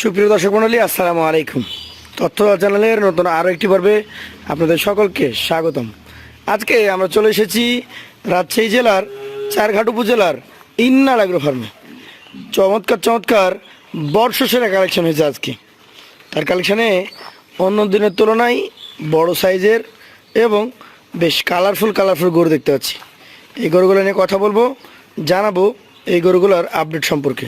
সুপ্রিয় দর্শক মন্ডলী আসসালামু আলাইকুম। তথ্য চ্যানেলের নতুন আরও একটি পর্বে আপনাদের সকলকে স্বাগতম। আজকে আমরা চলে এসেছি রাজশাহী জেলার চারঘাট উপজেলার ইন্নার আগ্রো ফার্মে চমৎকার চমৎকার বর্ষসেরা কালেকশন হয়েছে আজকে। তার কালেকশানে অন্য দিনের তুলনায় বড় সাইজের এবং বেশ কালারফুল কালারফুল গরু দেখতে পাচ্ছি। এই গরুগুলো নিয়ে কথা বলব, জানাব এই গরুগুলোর আপডেট সম্পর্কে।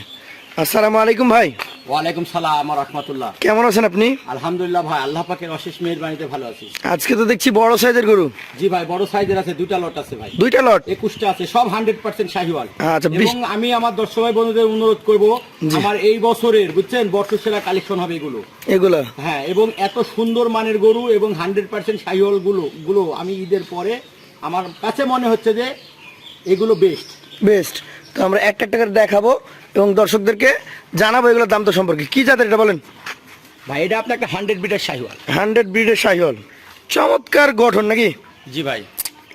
আসসালামু আলাইকুম ভাই। ওয়ালাইকুম সালাম রহমতুল্লাহ। কেমন আছেন আপনি? আলহামদুলিল্লাহ ভাই আল্লাহ পাকের অশেষ মেহরবানিতে ভালো আছি। আজকে তো দেখছি বড় সাইজের গরু। জি ভাই বড় সাইজের আছে দুটা লট আছে ভাই। দুইটা লট একুশটা আছে সব হান্ড্রেড পার্সেন্ট শাহিওয়াল। আচ্ছা, এবং আমি আমার দর্শক ভাই বন্ধুদের অনুরোধ করব আমার এই বছরের বুঝছেন বর্ষসেরা কালেকশন হবে এগুলো। এগুলা? হ্যাঁ এবং এত সুন্দর মানের গরু এবং হান্ড্রেড পার্সেন্ট শাহিওয়ালগুলো গুলো আমি ঈদের পরে আমার কাছে মনে হচ্ছে যে এগুলো বেস্ট বেস্ট তো আমরা একটা একটা করে দেখাবো এবং দর্শকদেরকে জানাব এগুলোর দাম তো সম্পর্কে। কি জাতের এটা বলেন? ভাই এটা আপনার একটা হান্ড্রেড বিটার শাহিওয়াল। হান্ড্রেড ব্রিডের শাহিওয়াল। চমৎকার গঠন নাকি? জি ভাই।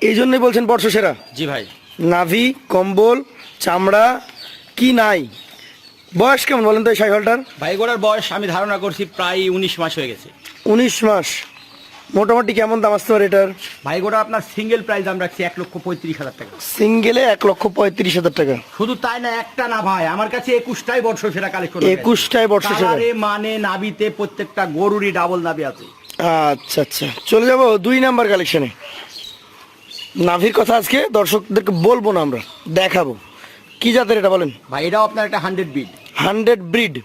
এই জন্যই বলছেন বর্ষসেরা। জি ভাই। নাভি কম্বল চামড়া কি নাই? বয়স কেমন বলেন তো এই শাহিওয়ালটার? ভাই গোড়ার বয়স আমি ধারণা করছি প্রায় উনিশ মাস হয়ে গেছে। উনিশ মাস। মোটামুটি কেমন দাম আসতে পারে এটার? ভাই গোটা আপনার সিঙ্গেল প্রাইস দাম রাখছি এক লক্ষ পঁয়ত্রিশ হাজার টাকা। সিঙ্গেলে এক লক্ষ পঁয়ত্রিশ হাজার টাকা। শুধু তাই না একটা না ভাই আমার কাছে একুশটাই বর্ষ সেরা কালেকশন একুশটায় বর্ষসেরা মানে নাবিতে প্রত্যেকটা গরুরই ডাবল নাবি আছে। আচ্ছা আচ্ছা। চলে যাব দুই নাম্বার কালেকশনে নাভির কথা আজকে দর্শকদেরকে বলব না আমরা দেখাবো। কি জাতের এটা বলেন? ভাই এটাও আপনার একটা হান্ড্রেড ব্রিড হান্ড্রেড ব্রিড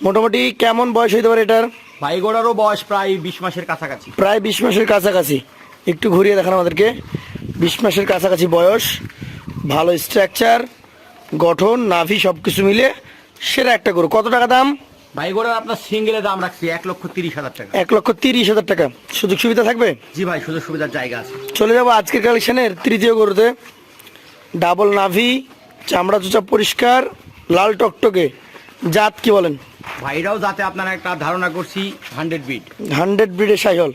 মোটামুটি কেমন বয়স হইতে পারে এটার? ভাই গোড়ারও বয়স প্রায় বিশ মাসের কাছাকাছি। প্রায় বিশ মাসের কাছাকাছি। একটু ঘুরিয়ে দেখান আমাদেরকে। বিশ মাসের কাছাকাছি বয়স ভালো স্ট্রাকচার গঠন নাভি সব কিছু মিলে সেরা একটা গরু। কত টাকা দাম? ভাই গোড়ার আপনার সিঙ্গেলের দাম রাখছি এক লক্ষ তিরিশ হাজার টাকা। এক লক্ষ তিরিশ হাজার টাকা। সুযোগ সুবিধা থাকবে? জি ভাই সুযোগ সুবিধার জায়গা আছে। চলে যাব আজকের কালেকশনের তৃতীয় গরুতে। ডাবল নাভি চামড়া চুচা পরিষ্কার লাল টকটকে। জাত কি বলেন? ভাই এটাও যাতে আপনার একটা ধারণা করছি হান্ড্রেড বিট হান্ড্রেড ব্রিডের সাইহল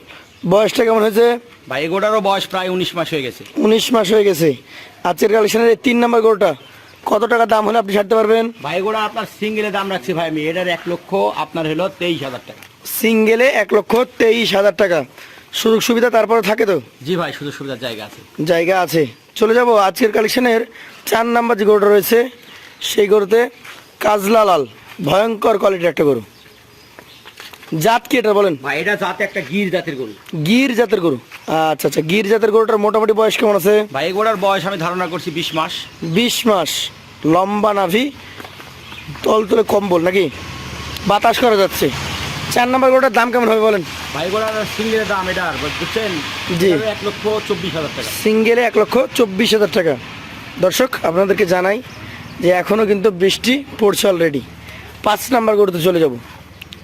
বয়সটা কেমন হয়েছে? ভাই গোড়ারও বয়স প্রায় উনিশ মাস হয়ে গেছে। উনিশ মাস হয়ে গেছে। আজকের কালেকশনের এই তিন নম্বর গরুটা কত টাকা দাম হলে আপনি ছাড়তে পারবেন? ভাই গোড়া আপনার সিঙ্গেলে দাম রাখছি ভাই আমি। এটার এক লক্ষ আপনার হলো তেইশ হাজার টাকা। সিঙ্গেলে এক লক্ষ তেইশ হাজার টাকা। সুযোগ সুবিধা তারপরে থাকে তো? জি ভাই সুযোগ সুবিধার জায়গা আছে। জায়গা আছে। চলে যাব আজকের কালেকশনের চার নাম্বার যে গরুটা রয়েছে সেই গরুতে কাজলা লাল ভয়ঙ্কর কোয়ালিটির একটা গরু। জাত কি এটা বলেন? ভাই এটা জাত একটা গির জাতের গরু। গির জাতের গরু। আচ্ছা আচ্ছা গির জাতের গরুটার মোটামুটি বয়স কেমন আছে? ভাই এগুলোর বয়স আমি ধারণা করছি বিশ মাস। বিশ মাস। লম্বা নাভি তল তলতলে কম্বল নাকি? বাতাস করা যাচ্ছে। চার নাম্বার গরুটার দাম কেমন হবে বলেন? ভাই এগুলোর সিঙ্গেলের দাম এটার বুঝছেন? জি। এক লক্ষ চব্বিশ হাজার টাকা। সিঙ্গেলে এক লক্ষ চব্বিশ হাজার টাকা। দর্শক আপনাদেরকে জানাই যে এখনও কিন্তু বৃষ্টি পড়ছে অলরেডি পাঁচ নাম্বার গরুতে চলে যাব।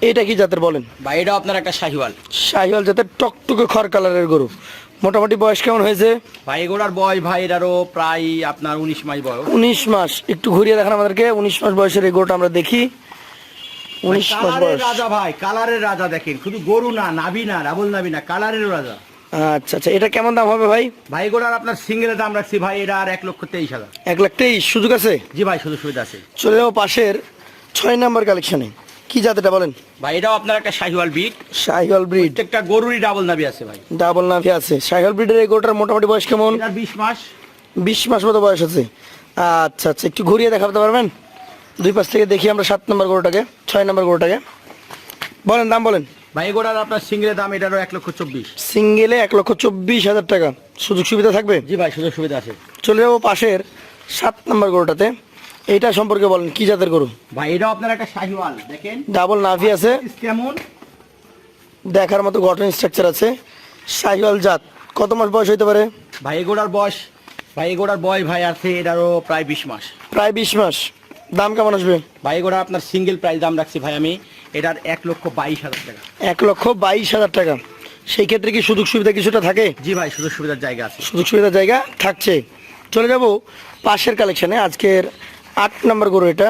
এটা কি জাতের বলেন? ভাই এটাও আপনার একটা শাহিওয়াল। শাহিওয়াল জাতের টকটকে খড় কালারের গরু। মোটামুটি বয়স কেমন হয়েছে? ভাই এগুলোর বয়স ভাই এটারও প্রায় আপনার উনিশ মাস বয়স। উনিশ মাস। একটু ঘুরিয়ে দেখান আমাদেরকে উনিশ মাস বয়সের এই গরুটা আমরা দেখি। উনিশ মাস বয়স। রাজা ভাই কালারের রাজা দেখেন। শুধু গরু না নাবি না ডাবল নাবি না কালারের রাজা। আচ্ছা আচ্ছা এটা কেমন দাম হবে ভাই? ভাই এগুলোর আপনার সিঙ্গেলের দাম রাখছি ভাই এটা আর এক লক্ষ তেইশ হাজার। এক লাখ তেইশ সুযোগ আছে? জি ভাই সুযোগ সুবিধা আছে। চলে যাব পাশের ছয় নাম্বার কালেকশনে কি জাতেটা বলেন? ভাই এটাও আপনার একটা শাহিওয়াল ব্রিড শাহিওয়াল ব্রিড প্রত্যেকটা গরুরই ডাবল নাভি আছে ভাই। ডাবল নাভি আছে। শাহিওয়াল ব্রিডের এই গরুটার মোটামুটি বয়স কেমন? এটার বিশ মাস। বিশ মাস মতো বয়স আছে। আচ্ছা আচ্ছা একটু ঘুরিয়ে দেখাতে পারবেন? দুই পাশ থেকে দেখি আমরা সাত নম্বর গরুটাকে ছয় নম্বর গরুটাকে। বলেন দাম বলেন। ভাই এগুলোর আপনার সিঙ্গেলের দাম এটারও এক লক্ষ চব্বিশ। সিঙ্গেলে এক লক্ষ চব্বিশ হাজার টাকা। সুযোগ সুবিধা থাকবে? জি ভাই সুযোগ সুবিধা আছে। চলে যাব পাশের সাত নম্বর গরুটাতে। এইটা সম্পর্কে বলেন কি জাতের গরু? ভাই এটা আপনার একটা শাহিওয়াল দেখেন। ডাবল নাভি আছে। কেমন দেখার মতো গঠন স্ট্রাকচার আছে। শাহিওয়াল জাত কত মাস বয়স হইতে পারে? ভাই এগোড়ার বয়স ভাই এগোড়ার বয় ভাই আছে এটারও প্রায় বিশ মাস। প্রায় বিশ মাস। দাম কেমন আসবে? ভাই এগোড়া আপনার সিঙ্গেল প্রাইস দাম রাখছি ভাই আমি। এটার এক লক্ষ বাইশ হাজার টাকা। এক লক্ষ বাইশ হাজার টাকা। সেই ক্ষেত্রে কি সুযোগ সুবিধা কিছুটা থাকে? জি ভাই সুযোগ সুবিধার জায়গা আছে। সুযোগ সুবিধার জায়গা থাকছে। চলে যাব পাশের কালেকশনে আজকের আট নম্বর গরু এটা।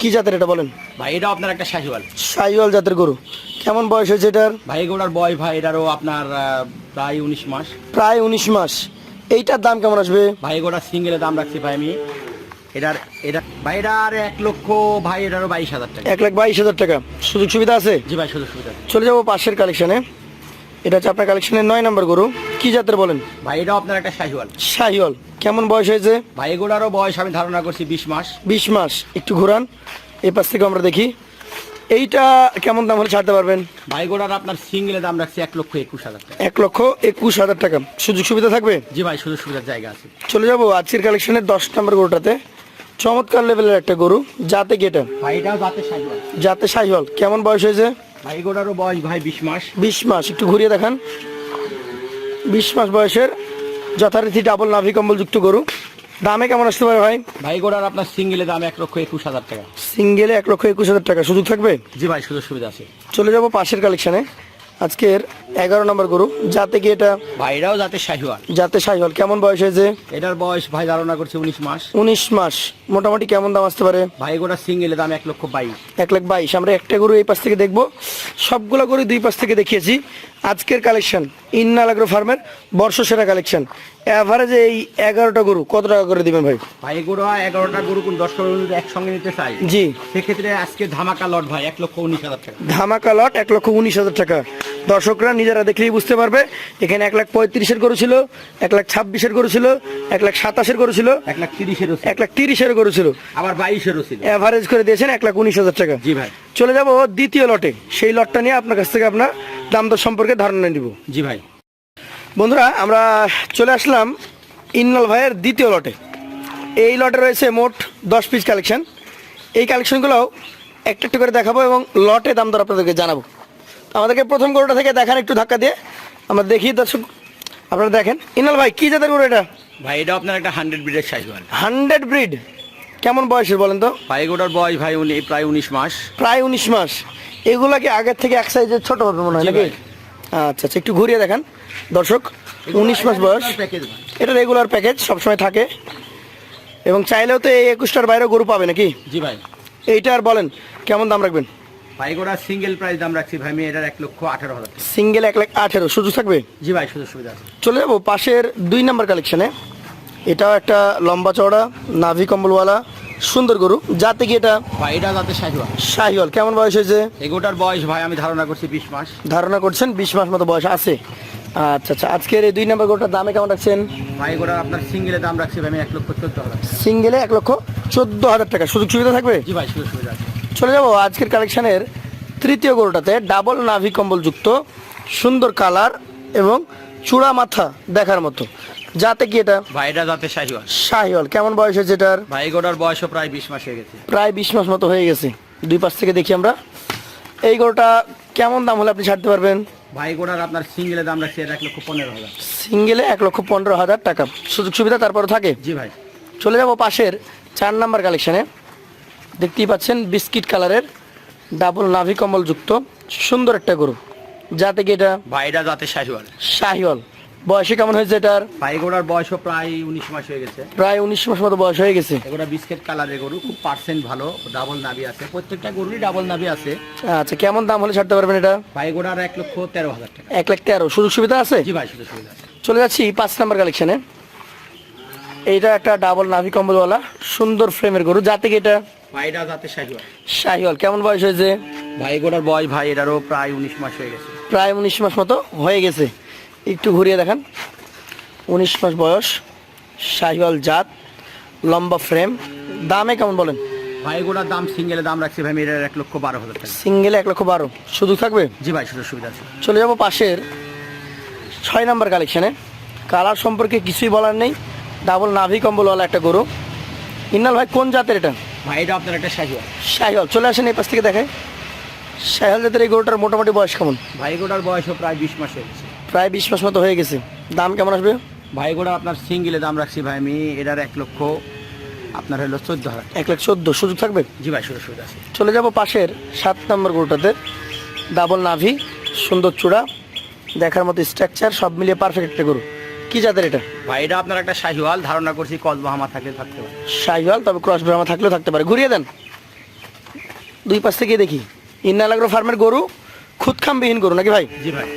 কি জাতের এটা বলেন? ভাই এটা আপনার একটা শাহিওয়াল। শাহিওয়াল জাতের গরু। কেমন বয়স হয়েছে এটার? ভাই এগোড়ার বয় ভাই এটারও আপনার প্রায় উনিশ মাস। প্রায় উনিশ মাস। এইটার দাম কেমন আসবে? ভাই এগোড়ার সিঙ্গেলের দাম রাখছি ভাই আমি। এটার এটা ভাই এটার এক লক্ষ ভাই এটারও বাইশ হাজার টাকা। এক লাখ বাইশ হাজার টাকা। সুযোগ সুবিধা আছে? জি ভাই সুযোগ সুবিধা আছে। চলে যাব পাশের কালেকশনে এটা হচ্ছে আপনার কালেকশনের নয় নম্বর গরু। কি জাতের বলেন? ভাই এটাও আপনার একটা শাহিওয়াল। শাহিওল কেমন বয়স হয়েছে? ভাই এগুলোরও বয়স আমি ধারণা করছি বিশ মাস। বিশ মাস। একটু ঘোরান। এই পাশ থেকে আমরা দেখি। এইটা কেমন দাম হলে ছাড়তে পারবেন? ভাই এগুলোর আপনার সিঙ্গেলে দাম রাখছি এক লক্ষ একুশ হাজার টাকা। এক লক্ষ একুশ হাজার টাকা। সুযোগ সুবিধা থাকবে? জি ভাই সুযোগ সুবিধার জায়গা আছে। চলে যাব আজকের কালেকশনের দশ নম্বর গরুটাতে। চমৎকার লেভেলের একটা গরু। জাতে গেটা ভাই এটাও জাতে শাহিওয়াল। জাতে শাহিওয়াল। কেমন বয়স হয়েছে? ভাই এগুলোরও বয়স ভাই বিশ মাস। বিশ মাস একটু ঘুরিয়ে দেখান। বিশ মাস বয়সের যথারীতি ডাবল নাভি কম্বল যুক্ত গরু। দামে কেমন আসতে পারে ভাই? ভাই গোড়ার আপনার সিঙ্গেলে দাম এক লক্ষ একুশ হাজার টাকা। সিঙ্গেলে এক লক্ষ একুশ হাজার টাকা। সুযোগ থাকবে? জি ভাই সুযোগ সুবিধা আছে। চলে যাব পাশের কালেকশনে আজকের এগারো নম্বর গরু যাতে কি এটা? ভাইরাও যাতে শাহিওয়াল। যাতে শাহিওয়াল। কেমন বয়স হয়েছে? এটার বয়স ভাই ধারণা করছে উনিশ মাস। উনিশ মাস। মোটামুটি কেমন দাম আসতে পারে? ভাই গোটা সিঙ্গেলের দাম এক লক্ষ বাইশ। এক লাখ বাইশ। আমরা একটা গরু এই পাশ থেকে দেখব। সবগুলো গরু দুই পাশ থেকে দেখিয়েছি। আজকের কালেকশন ইন্নালাগ্রো ফার্মের বর্ষসেরা কালেকশন অ্যাভারেজে এই এগারোটা গরু কত টাকা করে দিবেন ভাই? ভাই এগুলো এগারোটা গরু কোন দশটা গরু একসঙ্গে নিতে চাই জি। সেক্ষেত্রে আজকে ধামাকা লট ভাই এক লক্ষ উনিশ হাজার টাকা। ধামাকা লট এক লক্ষ উনিশ হাজার টাকা। দর্শকরা নিজেরা দেখলেই বুঝতে পারবে এখানে এক লাখ পঁয়ত্রিশের গরু ছিল এক লাখ ছাব্বিশের গরু ছিল এক লাখ সাতাশের গরু ছিল এক লাখ তিরিশেরও ছিল, এক লাখ তিরিশের গরু ছিল। আবার বাইশেরও ছিল। অ্যাভারেজ করে দিয়েছেন এক লাখ উনিশ হাজার টাকা। জি ভাই। চলে যাব দ্বিতীয় লটে। সেই লটটা নিয়ে আপনার কাছ থেকে আপনার দাম দর সম্পর্কে ধারণা নিব। জি ভাই। বন্ধুরা আমরা চলে আসলাম ইন্নাল ভাইয়ের দ্বিতীয় লটে। এই লটে রয়েছে মোট দশ পিস কালেকশন এই কালেকশনগুলো একটা একটু করে দেখাবো এবং লটে দাম দর আপনাদেরকে জানাব। আমাদেরকে প্রথম গরুটা থেকে দেখান একটু ধাক্কা দিয়ে। আমরা দেখি দর্শক আপনারা দেখেন। ইনাল ভাই কী জাতের গরু এটা? ভাই এটা আপনার একটা হান্ড্রেড ব্রিডের শাহিওয়াল হান্ড্রেড ব্রিড কেমন বয়সের বলেন তো? ভাই এগুলোর বয়স ভাই উনি প্রায় উনিশ মাস। প্রায় উনিশ মাস। এগুলা কি আগের থেকে এক সাইজের ছোট হবে মনে হয় নাকি। আচ্ছা আচ্ছা একটু ঘুরিয়ে দেখান। দর্শক উনিশ মাস বয়স। এটা রেগুলার প্যাকেজ সবসময় থাকে। এবং চাইলেও তো এই একুশটার বাইরেও গরু পাবে নাকি? জি ভাই। এইটা আর বলেন কেমন দাম রাখবেন? ভাই সিঙ্গেল প্রাইস দাম রাখছি ভাই আমি এটার এক লক্ষ আঠারো হাজার সিঙ্গেল এক লাখ আঠেরো সুযোগ থাকবে? জি ভাই সুযোগ সুবিধা আছে। চলে যাব পাশের দুই নাম্বার কালেকশনে এটাও একটা লম্বা চওড়া নাভি কম্বলওয়ালা। সুন্দর গরু। যাতে কি এটা? ভাই এটা যাতে শাহিওয়াল। শাহিওয়াল। কেমন বয়স হয়েছে? এগুলোটার বয়স ভাই আমি ধারণা করছি বিশ মাস। ধারণা করছেন বিশ মাস মতো বয়স আছে। আচ্ছা আচ্ছা। আজকের এই দুই নাম্বার গরুটার দামে কেমন রাখছেন? ভাই এগুলোর আপনার সিঙ্গেলের দাম রাখছি ভাই আমি এক লক্ষ চোদ্দ হাজার। সিঙ্গেলে এক লক্ষ চোদ্দ হাজার টাকা। সুযোগ সুবিধা থাকবে? জি ভাই সুযোগ সুবিধা চলে যাব আজকের কালেকশনের তৃতীয় গরুটাতে। ডাবল নাভি কম্বল যুক্ত সুন্দর কালার এবং চূড়া মাথা দেখার মতো। যাতে কি এটা? ভাই এটা যাতে শাহিওয়াল। শাহিওয়াল। কেমন বয়স হয়েছে এটার? ভাই এগুলোর বয়সও প্রায় বিশ মাস হয়ে গেছে। প্রায় বিশ মাস মতো হয়ে গেছে। দুই পাশ থেকে দেখি আমরা। এই গরুটা কেমন দাম হলে আপনি ছাড়তে পারবেন? ভাই এগুলোর আপনার সিঙ্গেলের দাম রাখছি এক লক্ষ পনেরো হাজার। সিঙ্গেলে এক লক্ষ পনেরো হাজার টাকা। সুযোগ সুবিধা তারপরে থাকে? জি ভাই। চলে যাব পাশের চার নাম্বার কালেকশনে দেখতেই পাচ্ছেন বিস্কিট কালারের ডাবল নাভি কম্বল যুক্ত সুন্দর একটা গরু। যাতে কি এটা? ভাই এটা যাতে শাহিওয়াল। শাহিওয়াল। বয়সে কেমন হয়েছে এটার? ভাই এগুলোর বয়সও প্রায় উনিশ মাস হয়ে গেছে। প্রায় উনিশ মাস মতো বয়স হয়ে গেছে। এগুলো বিস্কেট কালারের গরু খুব পার্সেন্ট ভালো ডাবল নাভি আছে। প্রত্যেকটা গরুরই ডাবল নাভি আছে। আচ্ছা কেমন দাম হলে ছাড়তে পারবেন এটা? ভাই এগুলোর এক লক্ষ তেরো হাজার টাকা। এক লাখ তেরো সুযোগ সুবিধা আছে? জি ভাই সুযোগ সুবিধা আছে। চলে যাচ্ছি পাঁচ নাম্বার কালেকশনে এইটা একটা ডাবল নাভি কম্বলওয়ালা সুন্দর ফ্রেমের গরু। যাতে কি এটা? ভাই এটা যাতে শাহিওয়াল। শাহিওয়াল। কেমন বয়স হয়েছে? ভাই এগুলোর বয়স ভাই এটারও প্রায় উনিশ মাস হয়ে গেছে। প্রায় উনিশ মাস মতো হয়ে গেছে। একটু ঘুরিয়ে দেখান। উনিশ মাস বয়স শাহিওয়াল জাত লম্বা ফ্রেম দামে কেমন বলেন? ভাই দাম সিঙ্গেলের দাম রাখছি ভাই এক লক্ষ বারো হাজার টাকা। সিঙ্গেলে এক লক্ষ বারো। শুধু থাকবে? জি ভাই সুযোগ সুবিধা আছে। চলে যাব পাশের ছয় নাম্বার কালেকশনে কালার সম্পর্কে কিছুই বলার নেই। ডাবল নাভি কম্বলওয়ালা একটা গরু। ইন্নাল ভাই কোন জাতের এটা? ভাই এটা আপনার একটা শাহিওয়াল। শাহিওয়াল। চলে আসেন এই পাশ থেকে দেখে শাহিওয়াল জাতের এই গরুটার মোটামুটি বয়স কেমন? ভাই এগুলোর বয়সও প্রায় বিশ মাস হয়ে গেছে প্রায় বিশ মাস মতো হয়ে গেছে। দাম কেমন আসবে? ভাই এগুলো আপনার সিঙ্গেলে দাম রাখছি ভাই আমি এটার এক লক্ষ আপনার হলো চোদ্দ হাজার এক লাখ চোদ্দ সুযোগ থাকবে? জি ভাই সুযোগ সুবিধা আছে। চলে যাব পাশের সাত নম্বর গরুটাতে। ডাবল নাভি সুন্দর চূড়া দেখার মতো স্ট্রাকচার সব মিলিয়ে পারফেক্ট একটা গরু। কি জাতের এটা? ভাই এটা আপনার একটা শাহিওয়াল ধারণা করছি কসবাহামা থাকলে থাকতে পারে। শাহিওয়াল তবে ক্রস ব্রাহ্মা থাকলেও থাকতে পারে। ঘুরিয়ে দেন। দুই পাশ থেকে দেখি। ইন্নালাগ্রো ফার্মের গরু খুদখামবিহীন গরু নাকি ভাই? জি ভাই।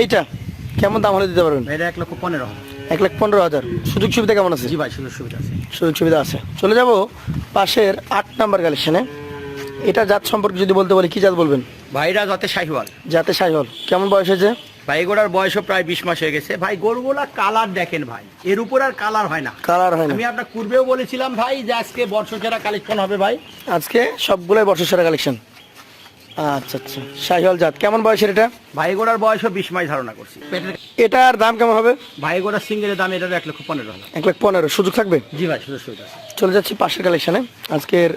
এইটা কেমন দাম হলে দিতে পারবেন? এটা এক লক্ষ পনেরো হাজার। এক লাখ পনেরো হাজার। সুযোগ সুবিধা কেমন আছে? জি ভাই সুযোগ সুবিধা আছে। সুযোগ সুবিধা আছে। চলে যাব পাশের আট নাম্বার কালেকশনে এটা জাত সম্পর্কে যদি বলতে বলি কি জাত বলবেন? ভাইরা জাতে শাহিওয়াল। জাতে শাহিওয়াল। কেমন বয়স হয়েছে? ভাই এগুলোর বয়সও প্রায় বিশ মাস হয়ে গেছে। ভাই গরুগুলা কালার দেখেন ভাই এর উপর আর কালার হয় না। কালার হয় না। আমি আপনার পূর্বেও বলেছিলাম ভাই যে আজকে বর্ষ সেরা কালেকশন হবে ভাই। আজকে সবগুলোই বর্ষা সেরা কালেকশন। আচ্ছা আচ্ছা। সাইহল জাত কেমন বয়সের এটা? ভাই এগুলোর বয়সও বিশ মাস ধারণা করছি। এটার দাম কেমন হবে? ভাই এগুলোর সিঙ্গেলের দাম এটার এক লক্ষ পনেরো এক লাখ পনেরো সুযোগ থাকবে? জি ভাই সুযোগ সুবিধা চলে যাচ্ছি পাশের কালেকশনে। আজকের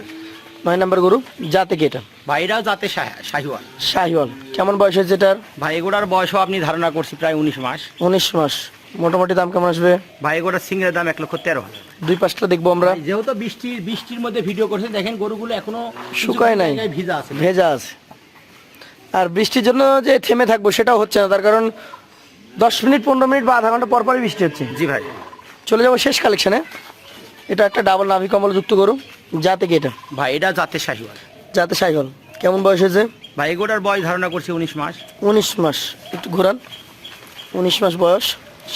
নয় নাম্বার গরু জাতে কি এটা? ভাইরাও যাতে শাহ- শাহিওয়াল। শাহিওয়াল। কেমন বয়স হয়েছে এটার? ভাই এগুলোর বয়সও আপনি ধারণা করছি প্রায় উনিশ মাস। উনিশ মাস। মোটামুটি দাম কেমন আসবে? ভাই এগুলোর সিঙ্গেলের দাম এক লক্ষ তেরো হাজার। দুই পাঁচটা দেখব আমরা। যেহেতু বৃষ্টির বৃষ্টির মধ্যে ভিডিও করছেন দেখেন গরুগুলো এখনও শুকায় নাই। ভিজা আছে। ভেজা আছে। আর বৃষ্টির জন্য যে থেমে থাকব সেটাও হচ্ছে না। তার কারণ দশ মিনিট পনেরো মিনিট বা আধা ঘণ্টা পর পরই বৃষ্টি হচ্ছে। জি ভাই। চলে যাব শেষ কালেকশনে এটা একটা ডাবল নাভি কম্বল যুক্ত গরু। যাতে কি এটা? ভাই এটা যাতে শাহিওয়াল। যাতে সাইকেল কেমন বয়স হয়েছে? ভাই এগুলোর বয়স ধারণা করছি উনিশ মাস। উনিশ মাস। একটু ঘোরান। উনিশ মাস বয়স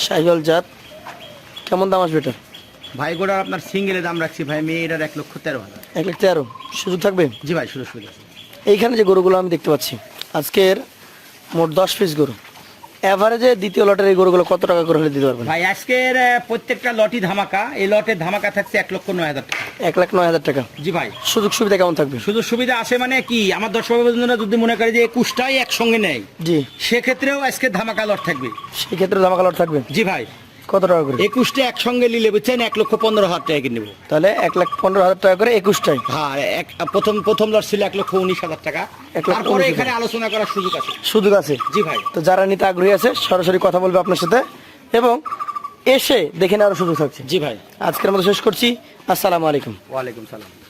সাইকেল জাত। কেমন দাম আসবে এটা? ভাই এগুলোর আপনার সিঙ্গেলের দাম রাখছি ভাই মেয়ে এটার এক লক্ষ তেরো হাজার। এক লাখ তেরো। সুযোগ থাকবে? জি ভাই সুযোগ সুবিধা এইখানে যে গরুগুলো আমি দেখতে পাচ্ছি আজকের মোট দশ পিস গরু। অ্যাভারেজে দ্বিতীয় লটের এই গরুগুলো কত টাকা করে হলে দিতে পারবেন? ভাই আজকের প্রত্যেকটা লটই ধামাকা এই লটের ধামাকা থাকছে এক লক্ষ নয় হাজার টাকা। এক লাখ নয় হাজার টাকা। জি ভাই। সুযোগ সুবিধা কেমন থাকবে? সুযোগ সুবিধা আছে মানে কি আমার দর্শক বন্ধুরা যদি মনে করে যে একুশটাই একসঙ্গে নেয় জি। সেক্ষেত্রেও আজকে ধামাকা লট থাকবে। সেক্ষেত্রে ধামাকা লট থাকবে? জি ভাই। কত টাকা করে? একুশটা একসঙ্গে নিলে বুঝছেন এক লক্ষ পনেরো হাজার টাকা কিনে নেব। তাহলে এক লাখ পনেরো হাজার টাকা করে একুশটাই হ্যাঁ এক প্রথম প্রথম লট ছিল এক লক্ষ উনিশ হাজার টাকা। এক লক্ষ তারপরে এখানে আলোচনা করার সুযোগ আছে। সুযোগ আছে। জি ভাই। তো যারা নিতে আগ্রহী আছে সরাসরি কথা বলবে আপনার সাথে। এবং এসে দেখে নেওয়ার সুযোগ থাকছে। জি ভাই। আজকের মতো শেষ করছি। আসসালামু আলাইকুম। ওয়ালাইকুম সালাম।